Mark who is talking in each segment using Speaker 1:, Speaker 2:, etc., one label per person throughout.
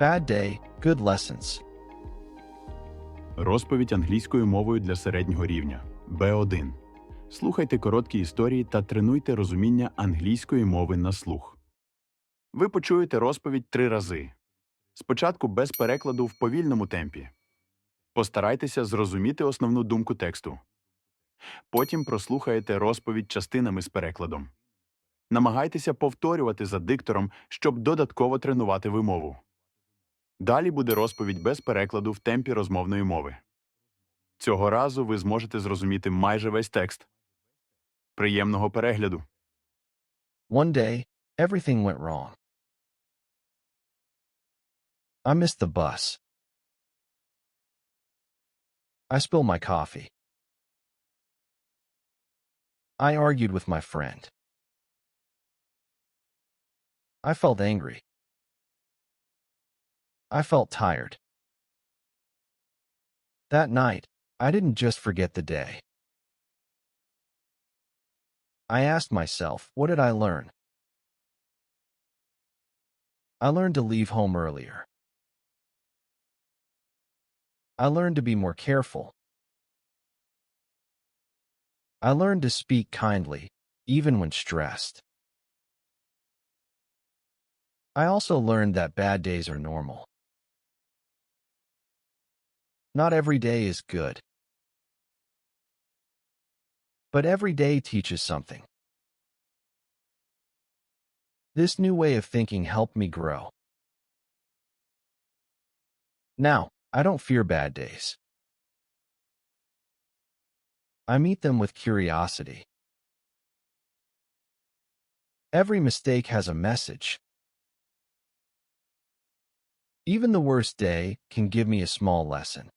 Speaker 1: Bad day, good lessons.
Speaker 2: Розповідь англійською мовою для середнього рівня Б1. Слухайте короткі історії та тренуйте розуміння англійської мови на слух. Ви почуєте розповідь три рази. Спочатку без перекладу в повільному темпі. Постарайтеся зрозуміти основну думку тексту. Потім прослухаєте розповідь частинами з перекладом. Намагайтеся повторювати за диктором, щоб додатково тренувати вимову. Далі буде розповідь без перекладу в темпі розмовної мови. Цього разу ви зможете зрозуміти майже весь текст. Приємного перегляду!
Speaker 1: One day, everything went wrong. I missed the bus. I spilled my coffee. I argued with my friend. I felt angry. I felt tired. That night, I didn't just forget the day. I asked myself, what did I learn? I learned to leave home earlier. I learned to be more careful. I learned to speak kindly, even when stressed. I also learned that bad days are normal. Not every day is good. But every day teaches something. This new way of thinking helped me grow. Now, I don't fear bad days. I meet them with curiosity. Every mistake has a message. Even the worst day can give me a small lesson.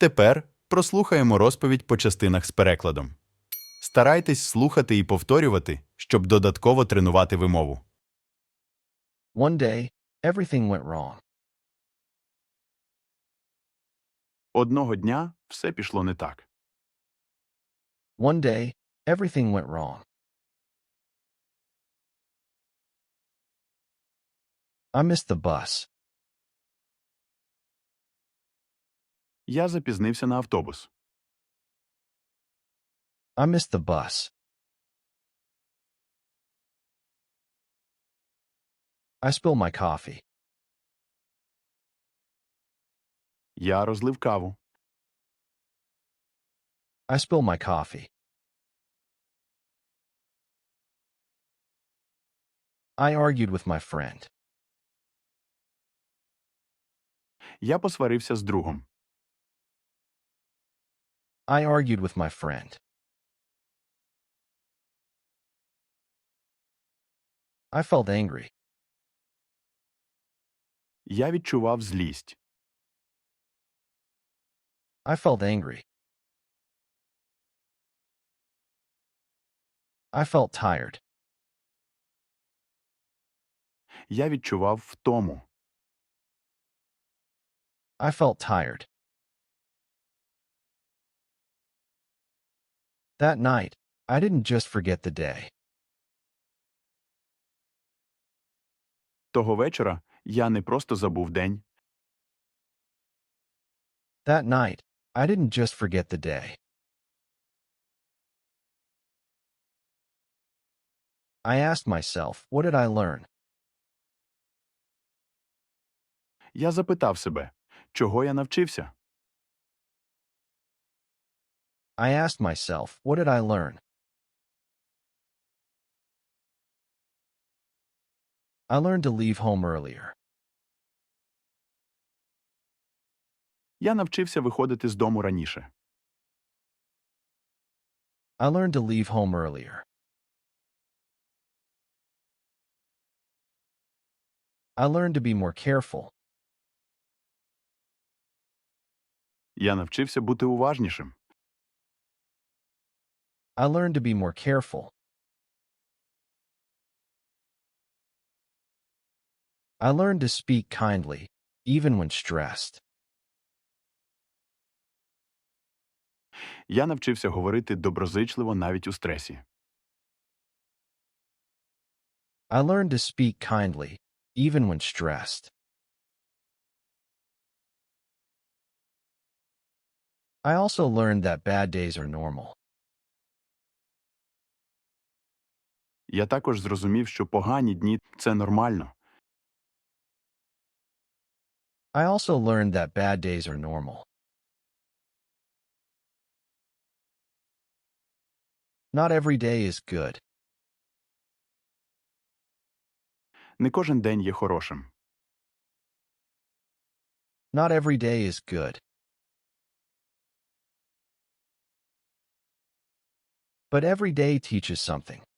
Speaker 2: Тепер прослухаємо розповідь по частинах з перекладом. Старайтесь слухати і повторювати, щоб додатково тренувати вимову.
Speaker 1: One day, everything went wrong.
Speaker 2: Одного дня все пішло не так.
Speaker 1: One day, everything went wrong. I missed the bus.
Speaker 2: Я запізнився на автобус.
Speaker 1: I missed the bus. I spilled my coffee.
Speaker 2: Я розлив каву.
Speaker 1: I spilled my coffee. I argued with my friend.
Speaker 2: Я посварився з другом.
Speaker 1: I argued with my friend. I felt angry.
Speaker 2: Я відчував злість.
Speaker 1: I felt angry. I felt tired.
Speaker 2: Я відчував втому.
Speaker 1: I felt tired. That night, I didn't just forget the day.
Speaker 2: Того вечора я не просто забув день.
Speaker 1: That night, I didn't just forget the day. I asked myself, what did I learn?
Speaker 2: Я запитав себе, чого я навчився.
Speaker 1: I asked myself, what did I learn? I learned to leave home earlier.
Speaker 2: Я навчився виходити з дому раніше.
Speaker 1: I learned to leave home earlier. I learned to be more careful.
Speaker 2: Я навчився бути уважнішим.
Speaker 1: I learned to be more careful. I learned to speak kindly, even when stressed.
Speaker 2: Я навчився говорити доброзичливо навіть у стресі.
Speaker 1: I learned to speak kindly, even when stressed. I also learned that bad days are normal.
Speaker 2: Я також зрозумів, що погані дні це нормально.
Speaker 1: I also learned that bad days are normal. Not every day is good.
Speaker 2: Не кожен день є хорошим.
Speaker 1: Not every day is good. But every day teaches something.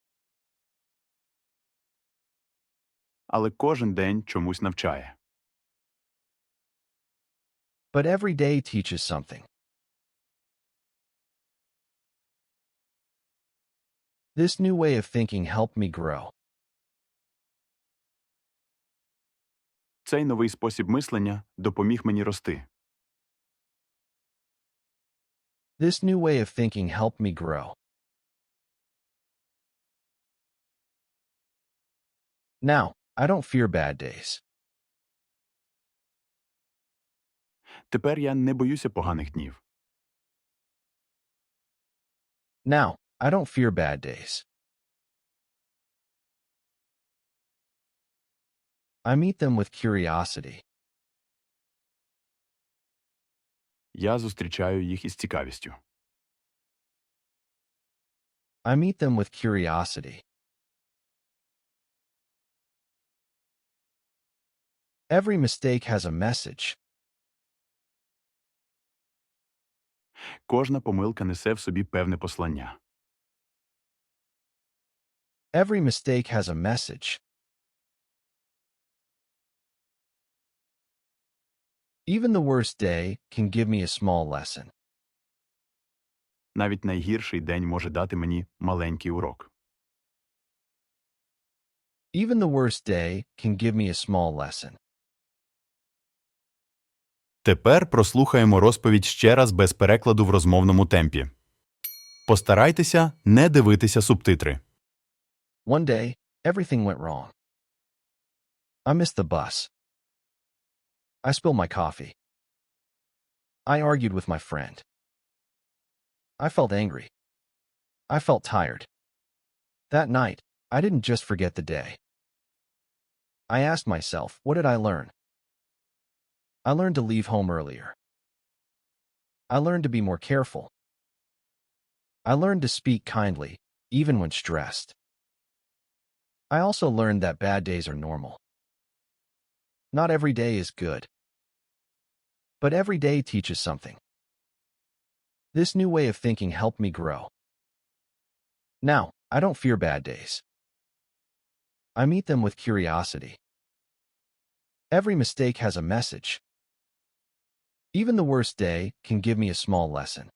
Speaker 2: Але кожен день чомусь навчає.
Speaker 1: But every day teaches something. This new way of thinking helped me grow.
Speaker 2: Цей новий спосіб мислення допоміг мені рости.
Speaker 1: This new way of thinking helped me grow. Now, I don't fear bad days.
Speaker 2: Тепер я не боюся поганих днів.
Speaker 1: Now, I don't fear bad days. I meet them with curiosity.
Speaker 2: Я зустрічаю їх із цікавістю.
Speaker 1: I meet them with curiosity. Every mistake has a message.
Speaker 2: Кожна помилка несе в собі певне послання.
Speaker 1: Every mistake has a message. Even the worst day can give me a small lesson.
Speaker 2: Навіть найгірший день може дати мені маленький урок.
Speaker 1: Even the worst day can give me a small lesson.
Speaker 2: Тепер прослухаємо розповідь ще раз без перекладу в розмовному темпі. Постарайтеся не дивитися субтитри.
Speaker 1: One day, everything went wrong. I missed the bus. I spilled my coffee. I argued with my friend. I felt angry. I felt tired. That night, I didn't just forget the day. I asked myself, what did I learn? I learned to leave home earlier. I learned to be more careful. I learned to speak kindly, even when stressed. I also learned that bad days are normal. Not every day is good. But every day teaches something. This new way of thinking helped me grow. Now, I don't fear bad days. I meet them with curiosity. Every mistake has a message. Even the worst day can give me a small lesson.